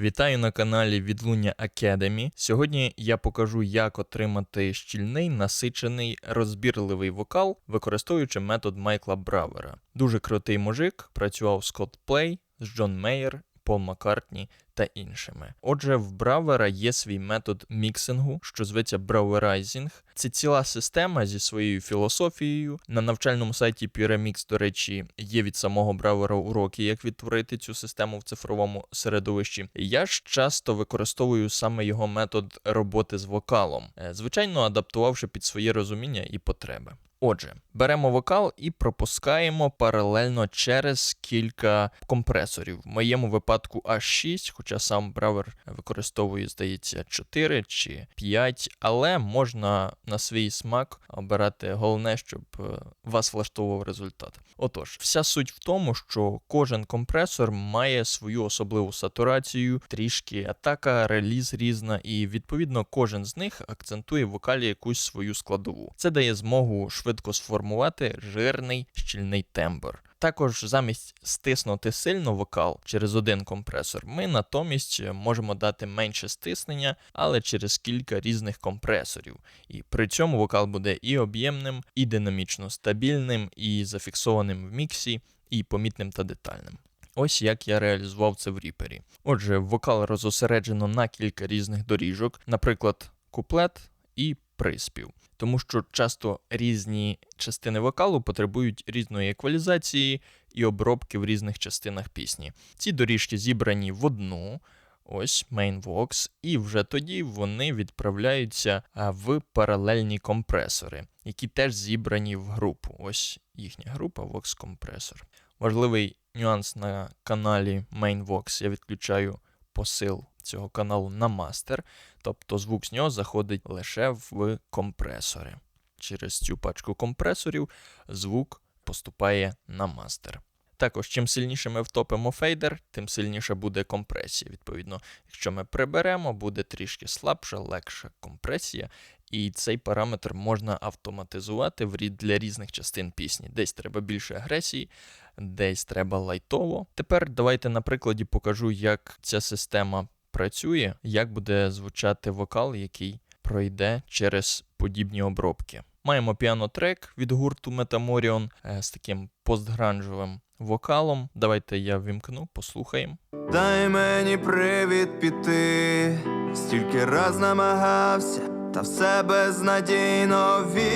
Вітаю на каналі Відлуння Academy. Сьогодні я покажу, як отримати щільний, насичений, розбірливий вокал, використовуючи метод Майкла Бравера. Дуже крутий мужик, працював з Coldplay, з Джон Мейер, Пол Маккартні та іншими. Отже, в Бравера є свій метод міксингу, що зветься Браверайзінг. Це ціла система зі своєю філософією. На навчальному сайті Pyramix, до речі, є від самого Бравера уроки, як відтворити цю систему в цифровому середовищі. Я ж часто використовую саме його метод роботи з вокалом, е, звичайно, адаптувавши під своє розуміння і потреби. Отже, беремо вокал і пропускаємо паралельно через кілька компресорів. В моєму випадку аж 6, хоча сам бравер використовує, здається, 4 чи 5, але можна на свій смак обирати головне, щоб е, вас влаштовував результат. Отож, вся суть в тому, що кожен компресор має свою особливу сатурацію, трішки атака, реліз різна, і відповідно кожен з них акцентує в вокалі якусь свою складову. Це дає змогу швидко сформувати жирний щільний тембр. Також замість стиснути сильно вокал через один компресор, ми натомість можемо дати менше стиснення, але через кілька різних компресорів. І при цьому вокал буде і об'ємним, і динамічно стабільним, і зафіксованим в міксі, і помітним та детальним. Ось як я реалізував це в ріпері. Отже, вокал розосереджено на кілька різних доріжок, наприклад, куплет і приспів. Тому що часто різні частини вокалу потребують різної еквалізації і обробки в різних частинах пісні. Ці доріжки зібрані в одну, ось Mainvox, і вже тоді вони відправляються в паралельні компресори, які теж зібрані в групу. Ось їхня група Vox компресор. Важливий нюанс на каналі Mainvox я відключаю посил цього каналу на мастер, тобто звук з нього заходить лише в компресори. Через цю пачку компресорів звук поступає на мастер. Також, чим сильніше ми втопимо фейдер, тим сильніша буде компресія. Відповідно, якщо ми приберемо, буде трішки слабша, легша компресія, і цей параметр можна автоматизувати для різних частин пісні. Десь треба більше агресії, десь треба лайтово. Тепер давайте на прикладі покажу, як ця система працює, як буде звучати вокал, який пройде через подібні обробки. Маємо піанотрек від гурту Metamorion е, з таким постгранжовим вокалом. Давайте я вімкну, послухаємо. Дай мені привід піти, стільки раз намагався, та все безнадійно вірити.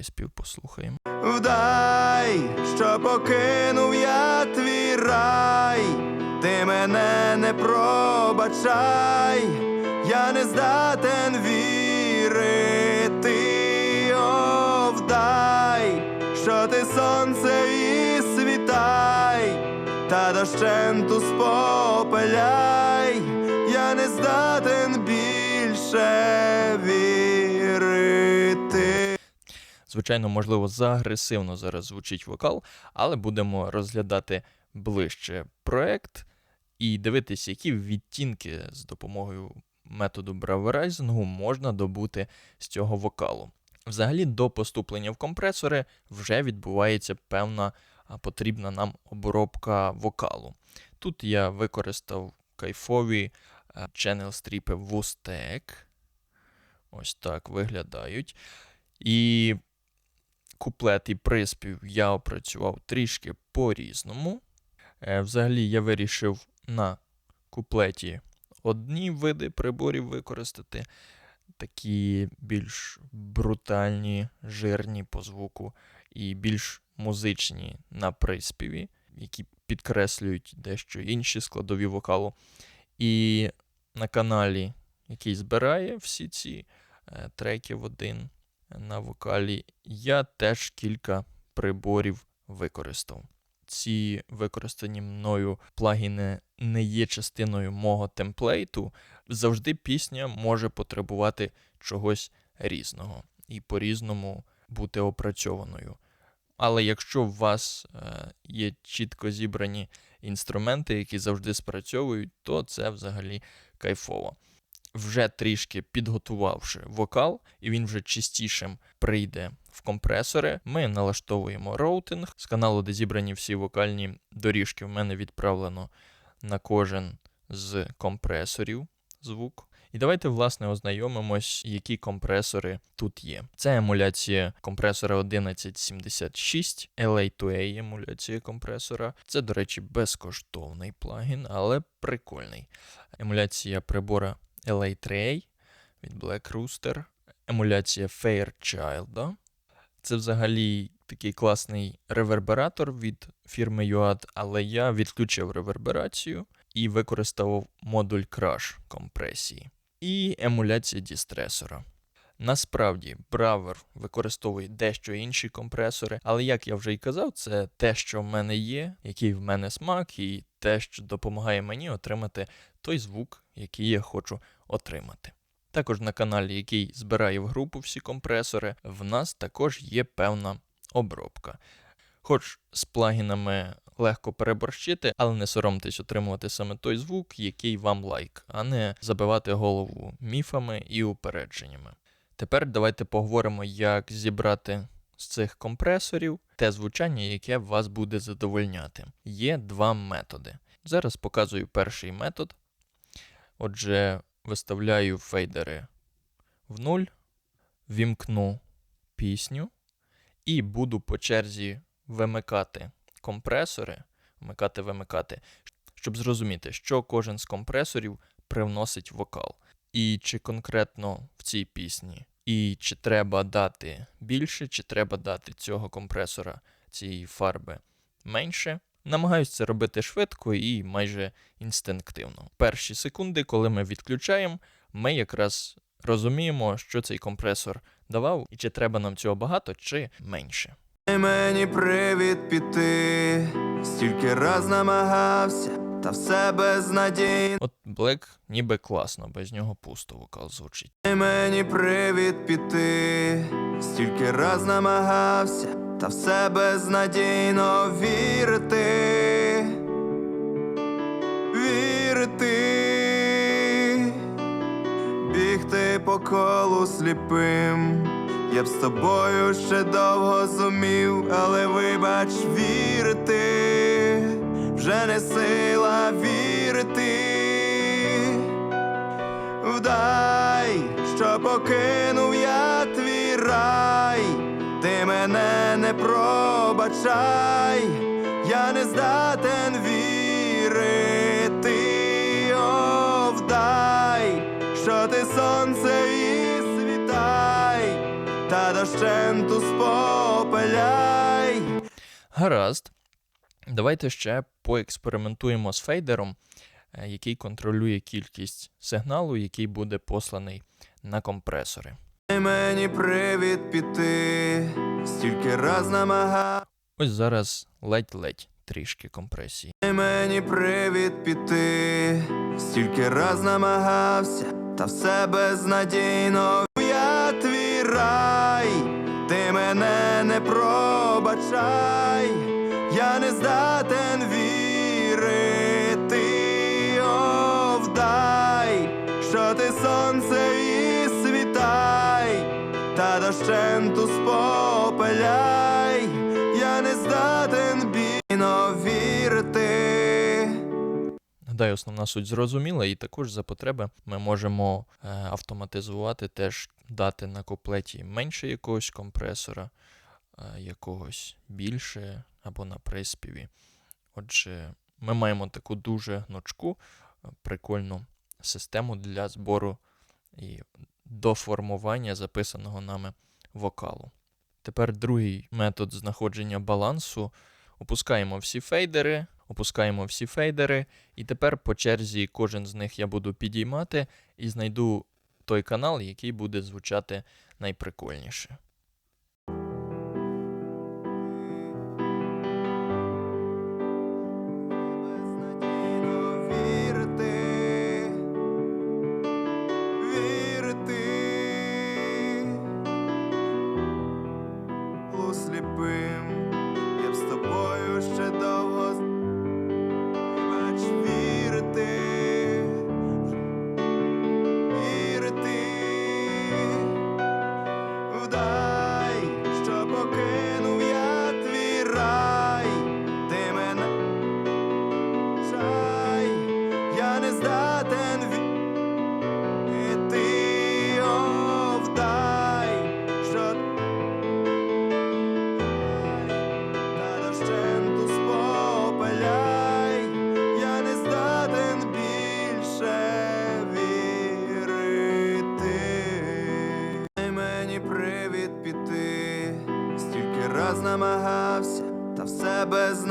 Вірити. Приспів послухаємо. Вдай, що покинув я твій рай, ти мене не пробачай, я не здатен вірити, О, вдай, що ти сонце і світай, та дощенту спопеляй, я не здатен більше вірити. Звичайно, можливо, заагресивно зараз звучить вокал, але будемо розглядати ближче проект і дивитися, які відтінки з допомогою методу браверайзингу можна добути з цього вокалу. Взагалі, до поступлення в компресори вже відбувається певна потрібна нам обробка вокалу. Тут я використав кайфові а, channel стріпи Wustec. Ось так виглядають. І куплет і приспів я опрацював трішки по-різному. Е, Взагалі я вирішив на куплеті одні види приборів використати, такі більш брутальні, жирні по звуку, і більш музичні на приспіві, які підкреслюють дещо інші складові вокалу. І на каналі, який збирає всі ці е, треки в один на вокалі, я теж кілька приборів використав. Ці використані мною плагіни не є частиною мого темплейту. Завжди пісня може потребувати чогось різного і по-різному бути опрацьованою. Але якщо у вас е, є чітко зібрані інструменти, які завжди спрацьовують, то це взагалі кайфово. Вже трішки підготувавши вокал, і він вже чистішим прийде в компресори, ми налаштовуємо роутинг з каналу, де зібрані всі вокальні доріжки. В мене відправлено на кожен з компресорів звук. І давайте, власне, ознайомимось, які компресори тут є. Це емуляція компресора 1176, LA2A емуляція компресора. Це, до речі, безкоштовний плагін, але прикольний. Емуляція прибора LA3A від Black Rooster, емуляція Fairchild. Це взагалі такий класний ревербератор від фірми UAD, але я відключив реверберацію і використовував модуль Crash компресії і емуляція дістресора. Насправді, Бравер використовує дещо інші компресори, але як я вже й казав, це те, що в мене є, який в мене смак, і те, що допомагає мені отримати той звук, який я хочу отримати. Також на каналі, який збирає в групу всі компресори, в нас також є певна обробка. Хоч з плагінами легко переборщити, але не соромтесь отримувати саме той звук, який вам лайк, а не забивати голову міфами і упередженнями. Тепер давайте поговоримо, як зібрати з цих компресорів те звучання, яке вас буде задовольняти. Є два методи. Зараз показую перший метод. Отже, виставляю фейдери в нуль, вімкну пісню і буду по черзі вимикати компресори, вмикати, вимикати, щоб зрозуміти, що кожен з компресорів привносить вокал. І чи конкретно в цій пісні, і чи треба дати більше, чи треба дати цього компресора, цієї фарби менше. Намагаюсь це робити швидко і майже інстинктивно. Перші секунди, коли ми відключаємо, ми якраз розуміємо, що цей компресор давав, і чи треба нам цього багато, чи менше. Мені привід піти, стільки раз намагався, та все безнадійно. От Black ніби класно, без нього пусто вокал звучить. Мені привід піти, стільки раз намагався, та все безнадійно вірити. Вірити, бігти по колу сліпим. Я б з тобою ще довго зумів, але вибач, вірити, вже не сила вірити. Вдай, що покинув я твій рай, ти мене не пробачай, я не здатен вірити, О, вдай, що ти сонце і світай, та дощенту спопеляй. Гаразд. Давайте ще поекспериментуємо з фейдером, е, який контролює кількість сигналу, який буде посланий на компресори. Дай мені привід піти, стільки раз намагав. Ось зараз ледь-ледь трішки компресії. Дай мені привід піти, стільки раз намагався, та все безнадійно. Я твій рай, ти мене не пробачай, я не здатен вірити, вдай, що ти сонце дощенту спопеляй, я не здатен бійно вірити. Гадаю, основна суть зрозуміла, і також за потреби ми можемо е, автоматизувати, теж дати на куплеті менше якогось компресора, е, якогось більше або на приспіві. Отже, ми маємо таку дуже гнучку, е, прикольну систему для збору і доформування записаного нами вокалу. Тепер другий метод знаходження балансу. Опускаємо всі фейдери, опускаємо всі фейдери, і тепер по черзі кожен з них я буду підіймати і знайду той канал, який буде звучати найприкольніше.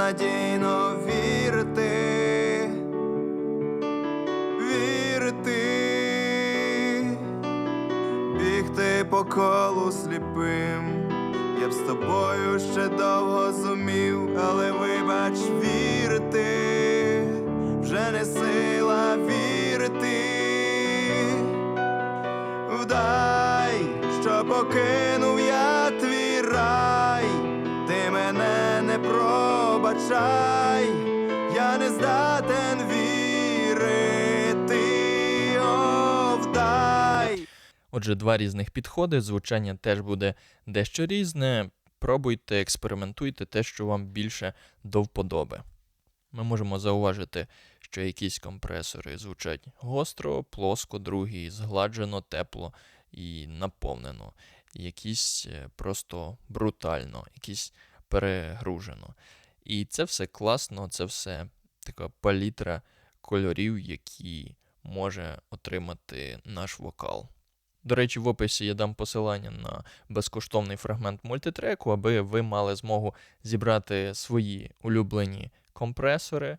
Безнадійно вірити. Вірити, бігти по колу сліпим. Я б з тобою ще довго зумів, але вибач вірити, вже не сила вірити. Вдай, що покинув я твій рай, ти мене не пробачай, я не здатен вірити, о, вдай. Отже, два різних підходи, звучання теж буде дещо різне. Пробуйте, експериментуйте те, що вам більше до вподоби. Ми можемо зауважити, що якісь компресори звучать гостро, плоско, другі згладжено, тепло і наповнено. Якісь е, просто брутально, якісь перегружено. І це все класно, це все така палітра кольорів, які може отримати наш вокал. До речі, в описі я дам посилання на безкоштовний фрагмент мультитреку, аби ви мали змогу зібрати свої улюблені компресори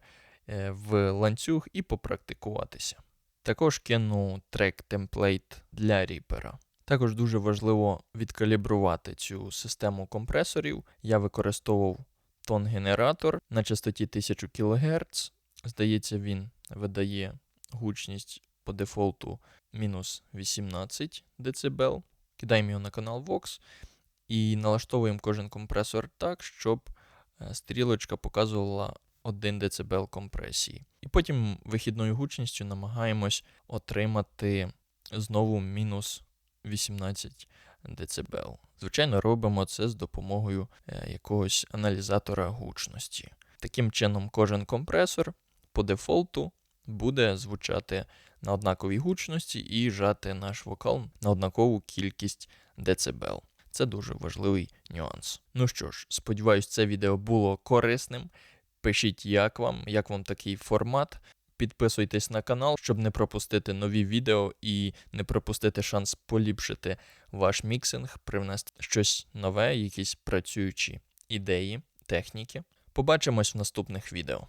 е, в ланцюг і попрактикуватися. Також кину трек темплейт для ріпера. Також дуже важливо відкалібрувати цю систему компресорів. Я використовував тон-генератор на частоті 1000 кГц. Здається, він видає гучність по дефолту мінус 18 дБ. Кидаємо його на канал Vox і налаштовуємо кожен компресор так, щоб е, стрілочка показувала 1 дБ компресії. І потім вихідною гучністю намагаємось отримати знову мінус 18 дБ. Звичайно, робимо це з допомогою е, якогось аналізатора гучності. Таким чином, кожен компресор по дефолту буде звучати на однаковій гучності і жати наш вокал на однакову кількість децибел. Це дуже важливий нюанс. Ну що ж, сподіваюсь, це відео було корисним. Пишіть, як вам, як вам такий формат. Підписуйтесь на канал, щоб не пропустити нові відео і не пропустити шанс поліпшити ваш міксинг, привнести щось нове, якісь працюючі ідеї, техніки. Побачимось в наступних відео.